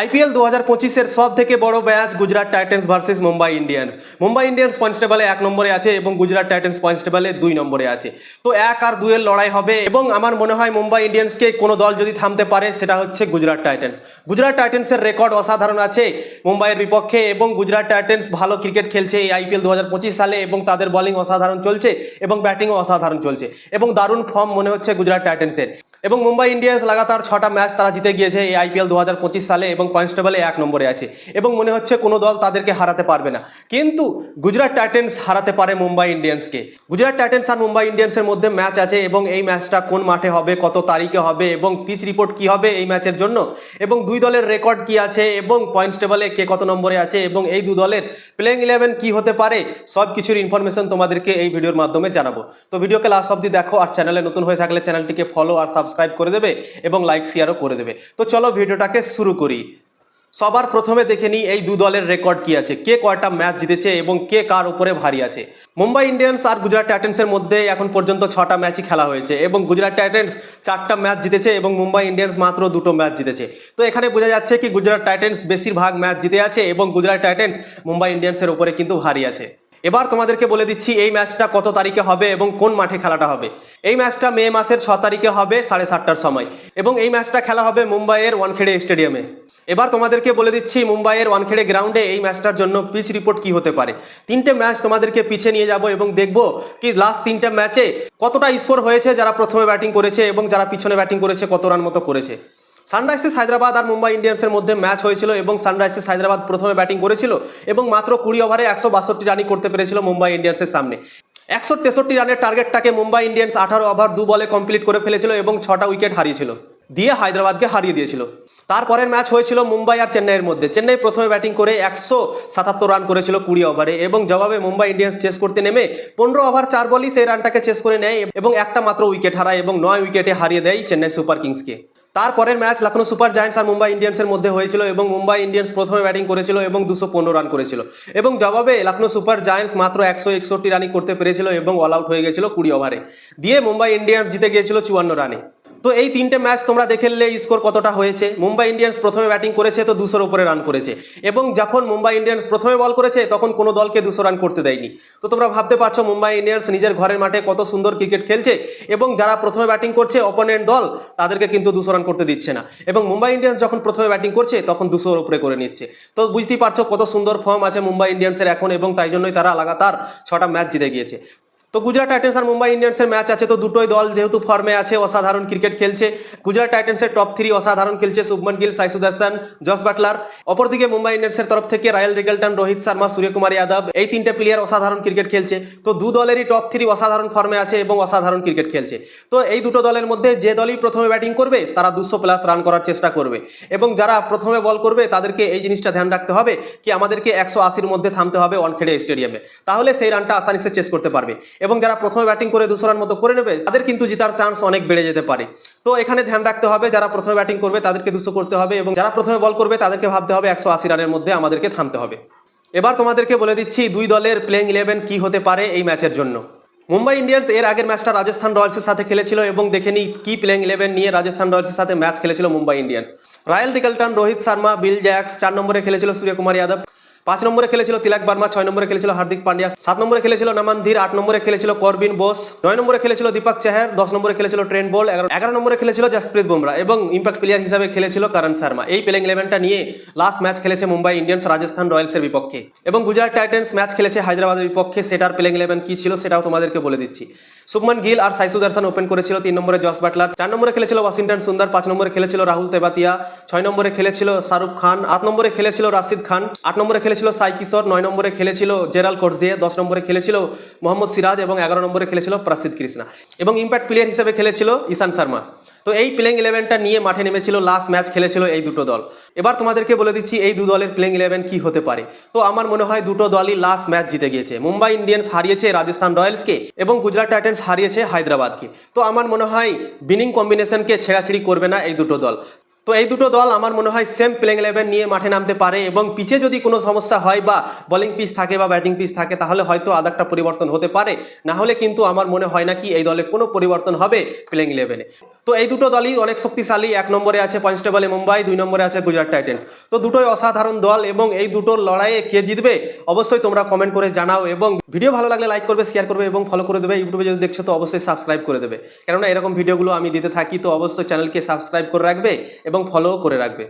IPL দু হাজার পঁচিশের সব থেকে বড় match Gujarat Titans versus Mumbai Indians. Mumbai Indians points টেবলে এক নম্বরে আছে এবং গুজরাট টাইটেন্স পয়েন্টস টেবলে দুই নম্বরে আছে। তো এক আর দুয়ের লড়াই হবে এবং আমার মনে হয় মুম্বাই ইন্ডিয়ান্সকে কোনো দল যদি থামতে পারে, সেটা হচ্ছে গুজরাট টাইটেন্স। গুজরাট টাইটেন্সের রেকর্ড অসাধারণ আছে মুম্বাইয়ের বিপক্ষে এবং গুজরাট টাইটেন্স ভালো ক্রিকেট খেলছে এই আইপিএল দু হাজার পঁচিশ সালে এবং তাদের বোলিং অসাধারণ চলছে এবং ব্যাটিংও অসাধারণ চলছে এবং দারুণ ফর্ম মনে হচ্ছে গুজরাট টাইটেন্সের। এবং মুম্বাই ইন্ডিয়ান্স লাগাতার ছটা ম্যাচ তারা জিতে গিয়েছে এই আইপিএল দু হাজার পঁচিশ সালে এবং পয়েন্টস টেবলে এক নম্বরে আছে। এবং মনে হচ্ছে কোনো দল তাদেরকে হারাতে পারবে না। কিন্তু গুজরাট টাইটেন্স হারাতে পারে মুম্বাই ইন্ডিয়ান্সকে। গুজরাট টাইটেন্স আর মুম্বাই ইন্ডিয়ান্সের মধ্যে ম্যাচ আছে এবং এই ম্যাচটা কোন মাঠে হবে, কত তারিখে হবে এবং পিচ রিপোর্ট কি হবে এই ম্যাচের জন্য এবং দুই দলের রেকর্ড কি আছে এবং পয়েন্টস টেবলে কে কত নম্বরে আছে এবং এই দু দলের প্লেইং ইলেভেন কি হতে পারে সব কিছুর ইনফরমেশন তোমাদেরকে এই ভিডিওর মাধ্যমে জানাব। তো ভিডিওকে লাস্ট অব্দি দেখো আর চ্যানেলে নতুন হয়ে থাকলে চ্যানেলটিকে ফলো আর সাবস্ক্রাইব করে দেবে এবং লাইক শেয়ারও করে দেবে। তো চলো ভিডিওটাকে শুরু করি। সবার প্রথমে দেখে নিই এই দু দলের রেকর্ড কি আছে। কে কয়টা ম্যাচ জিতেছে এবং কে কার উপরে ভারী আছে। মুম্বাই ইন্ডিয়ান্স আর গুজরাট টাইটেন্সের মধ্যে এখন পর্যন্ত ছটা ম্যাচই খেলা হয়েছে এবং গুজরাট টাইটেন্স চারটা ম্যাচ জিতেছে এবং মুম্বাই ইন্ডিয়ান্স মাত্র দুটো ম্যাচ জিতেছে। তো এখানে বোঝা যাচ্ছে কি গুজরাট টাইটেন্স বেশিরভাগ ম্যাচ জিতে আছে এবং গুজরাট টাইটেন্স মুম্বাই ইন্ডিয়ান্সের উপরে কিন্তু ভারী আছে। এবার তোমাদেরকে বলে দিচ্ছি, এই ম্যাচটা কত তারিখে হবে এবং কোন মাঠে খেলাটা হবে? এই ম্যাচটা মে মাসের ছ তারিখে হবে সাড়ে সাতটার সময় এবং এই ম্যাচটা খেলা হবে মুম্বাইয়ের ওয়ানখেড়ে স্টেডিয়ামে। এবার তোমাদেরকে বলে দিচ্ছি, মুম্বাইয়ের ওয়ানখেড়ে গ্রাউন্ডে এই ম্যাচটার জন্য পিচ রিপোর্ট কি হতে পারে? তিনটে ম্যাচ তোমাদেরকে পিছে নিয়ে যাব এবং দেখব কি লাস্ট তিনটে ম্যাচে কতটা স্কোর হয়েছে যারা প্রথমে ব্যাটিং করেছে এবং যারা পিছনে ব্যাটিং করেছে, কত রান মতো করেছে। সানরাইজার্স হায়দ্রাবাদ আর মুম্বাই ইন্ডিয়ান্সের মধ্যে ম্যাচ হয়েছিল এবং সানরাইজার্স হায়দ্রাবাদ প্রথমে ব্যাটিং করেছিল এবং মাত্র কুড়ি ওভারে একশো বাষট্টি রানই করতে পেরেছিল মুম্বাই ইন্ডিয়ান্সের সামনে। একশো তেষট্টি রানের টার্গেটটাকে মুম্বাই ইন্ডিয়ান্স আঠারো ওভার দু বলে কমপ্লিট করে ফেলেছিল এবং ছটা উইকেট হারিয়েছিল। দিয়ে হায়দ্রাবাদকে হারিয়ে দিয়েছিল। তারপরের ম্যাচ হয়েছিল মুম্বাই আর চেন্নাইয়ের মধ্যে। চেন্নাই প্রথমে ব্যাটিং করে একশো সাতাত্তর রান করেছিল কুড়ি ওভারে এবং জবাবে মুম্বাই ইন্ডিয়ান্স চেস করতে নেমে পনেরো ওভার চার বলই সেই রানটাকে চেস করে নেয় এবং একটা মাত্র উইকেট হারায় এবং নয় উইকেটে হারিয়ে দেয় চেন্নাই সুপার কিংসকে। তারপরের ম্যাচ লখনৌ সুপার জায়ান্টস আর মুম্বাই ইন্ডিয়ান্সের মধ্যে হয়েছিল এবং মুম্বাই ইন্ডিয়ান্স প্রথমে ব্যাটিং করেছিল এবং দুশো পনেরো রান করেছিল। এবং জবাবে লখনৌ সুপার জায়ান্টস মাত্র একশো একষট্টি রানই করতে পেরেছিল এবং অল আউট হয়ে গেছিল কুড়ি ওভারে দিয়ে মুম্বাই ইন্ডিয়ান্স জিতে গিয়েছিল চুয়ান্ন রানে। তো এই তিনটে ম্যাচ তোমরা দেখে নিলে স্কোর কতটা হয়েছে। মুম্বাই ইন্ডিয়ান্স প্রথমে ব্যাটিং করেছে, তো দুশোর উপরে রান করেছে। এবং যখন মুম্বাই ইন্ডিয়ান্স প্রথমে বল করেছে, তখন কোনো দলকে দুশো রান করতে দেয়নি। তো তোমরা ভাবতে পারছ, মুম্বাই ইন্ডিয়ান্স নিজের ঘরের মাঠে কত সুন্দর ক্রিকেট খেলছে এবং যারা প্রথমে ব্যাটিং করছে অপোনেন্ট দল, তাদেরকে কিন্তু দুশো রান করতে দিচ্ছে না। এবং মুম্বাই ইন্ডিয়ান্স যখন প্রথমে ব্যাটিং করছে, তখন দুশোর উপরে করে নিচ্ছে। তো বুঝতেই পারছ কত সুন্দর ফর্ম আছে মুম্বাই ইন্ডিয়ান্সের এখন, এবং তাই জন্যই তারা লাগাতার ছটা ম্যাচ জিতে গিয়েছে। তো গুজরাট টাইটেন্স আর মুম্বাই ইন্ডিয়ান্সের ম্যাচ আছে, তো দুটোই দল যেহেতু ফর্মে আছে, অসাধারণ ক্রিকেট খেলছে। গুজরাট টাইটেন্সের টপ থ্রি অসাধারণ খেলছে শুভমন গিল সাই সুদর্শন জস বাটলার। অপরদিকে মুম্বাই ইন্ডিয়ান্সের তরফ থেকে রায়াল রিগেলটন, রোহিত শর্মা, সূর্যকুমার যাদব, এই তিনটে প্লেয়ার অসাধারণ ক্রিকেট খেলছে। তো দু দলেরই টপ থ্রি অসাধারণ ফর্মে আছে এবং অসাধারণ ক্রিকেট খেলছে। তো এই দুটো দলের মধ্যে যে দলই প্রথমে ব্যাটিং করবে, তারা দুশো প্লাস রান করার চেষ্টা করবে। এবং যারা প্রথমে বল করবে, তাদেরকে এই জিনিসটা ধ্যান রাখতে হবে কি আমাদেরকে একশো আশির মধ্যে থামতে হবে ওয়ানখেড়ে স্টেডিয়ামে তাহলে সেই রানটা আসানিসে চেস করতে পারবে। এবং যারা প্রথমে ব্যাটিং করে দুশো রান মতো করে নেবে, তাদের কিন্তু জেতার চান্স অনেক বেড়ে যেতে পারে। তো এখানে ধ্যান রাখতে হবে, যারা প্রথমে ব্যাটিং করবে তাদেরকে দুশো করতে হবে এবং যারা প্রথমে বল করবে তাদেরকে ভাবতে হবে একশো আশি রানের মধ্যে আমাদেরকে থামতে হবে। এবার তোমাদেরকে বলে দিচ্ছি দুই দলের প্লেইং ইলেভেন কি হতে পারে এই ম্যাচের জন্য। মুম্বাই ইন্ডিয়ান্স এর আগের ম্যাচটা রাজস্থান রয়্যালসের সাথে খেলেছিল এবং দেখে নিই কি প্লেইং ইলেভেন নিয়ে রাজস্থান রয়্যালসের সাথে ম্যাচ খেলেছিল Mumbai Indians. Ryan Rickelton Rohit Sharma, Will Jacks, চার নম্বরে খেলেছিল সূর্যকুমার যাদব। পাঁচ নম্বরে খেলেছিল তিলাক বার্মা, ছয় নম্বরে খেলেছিল হার্দিক পান্ডিয়া, সাত নম্বরে খেলেছিল নমান ধীর, আট নম্বরে খেলেছিল করবিন বোস, নয় নম্বরে খেলেছিল দীপক চেহার দশ নম্বরে খেলেছিল ট্রেন্ট বল, এগারো এগারো নম্বরে খেলেছিল জসপ্রীত বুমরা এবং ইম্প্যাক্ট প্লেয়ার হিসাবে খেলেছিল করণ শর্মা। এই প্লেইং ইলেভেনটা নিয়ে লাস্ট ম্যাচ খেলেছে মুম্বাই ইন্ডিয়ান্স, রাজস্থান রয়্যালসের বিপক্ষে। এবং গুজরাট টাইটেন্স ম্যাচ খেলেছে হায়দ্রাবাদের বিপক্ষে, সেটার প্লেইং ইলেভেন কি ছিল সেটাও তোমাদেরকে বলে দিচ্ছি। শুভমান গিল আর সাই সুদর্শন ওপেন করেছিল তিন নম্বরে জস বাটলার, চার নম্বরে খেলেছিল ওয়াশিংটন সুন্দর, পাঁচ নম্বরে খেলেছিল রাহুল তেবাতিয়া, ছয় নম্বরে খেলেছিল শাহরুখ খান, আট নম্বরে খেলেছিল রাশিদ খান, আট নম্বরে খেলেছিল সাই কিশোর, নয় নম্বরে খেলেছিল জেরাল কোর্জিয়ে, দশ নম্বরে খেলেছিল মোহাম্মদ সিরাজ এবং এগারো নম্বরে খেলেছিল প্রাসিদ কৃষ্ণা। এবং ইম্প্যাক্ট প্লেয়ার হিসেবে খেলেছিল ইশান শর্মা। তো এই প্লেইং ইলেভেনটা নিয়ে মাঠে নেমেছিল লাস্ট ম্যাচ খেলেছিল এই দুটো দল। এবার তোমাদেরকে বলে দিচ্ছি, এই দু দলের প্লেইং ইলেভেন কি হতে পারে? তো আমার মনে হয় দুটো দলই লাস্ট ম্যাচ জিতে গিয়েছে। মুম্বাই ইন্ডিয়ান্স হারিয়েছে রাজস্থান রয়্যালসকে এবং গুজরাট টাইটেন্স হারিয়েছে হায়দ্রাবাদকে। তো আমার মনে হয় বিনিং কম্বিনেশনকে ছেড়াছেড়ি করবে না এই দুটো দল। তো এই দুটো দল আমার মনে হয় সেম প্লেইং ইলেভেন নিয়ে মাঠে নামতে পারে এবং পিচে যদি কোনো সমস্যা হয় বা বোলিং পিচ থাকে বা ব্যাটিং পিচ থাকে, তাহলে হয়তো একটা পরিবর্তন হতে পারে। না হলে কিন্তু আমার মনে হয় না কি এই দলে কোনো পরিবর্তন হবে প্লেইং ইলেভেনে তো এই দুটো দলই অনেক শক্তিশালী, এক নম্বরে আছে পয়েন্টস টেবলে মুম্বাই, দুই নম্বরে আছে গুজরাট টাইটেন্স। তো দুটোই অসাধারণ দল এবং এই দুটোর লড়াইয়ে কে জিতবে অবশ্যই তোমরা কমেন্ট করে জানাও এবং ভিডিও ভালো লাগলে লাইক করবে শেয়ার করবে এবং ফলো করে দেবে। ইউটিউবে যদি দেখছ তো অবশ্যই সাবস্ক্রাইব করে দেবে। কেননা এরকম ভিডিওগুলো আমি দিতে থাকি, তো অবশ্যই চ্যানেলকে সাবস্ক্রাইব করে রাখবে এবং ফলো করে রাখবে।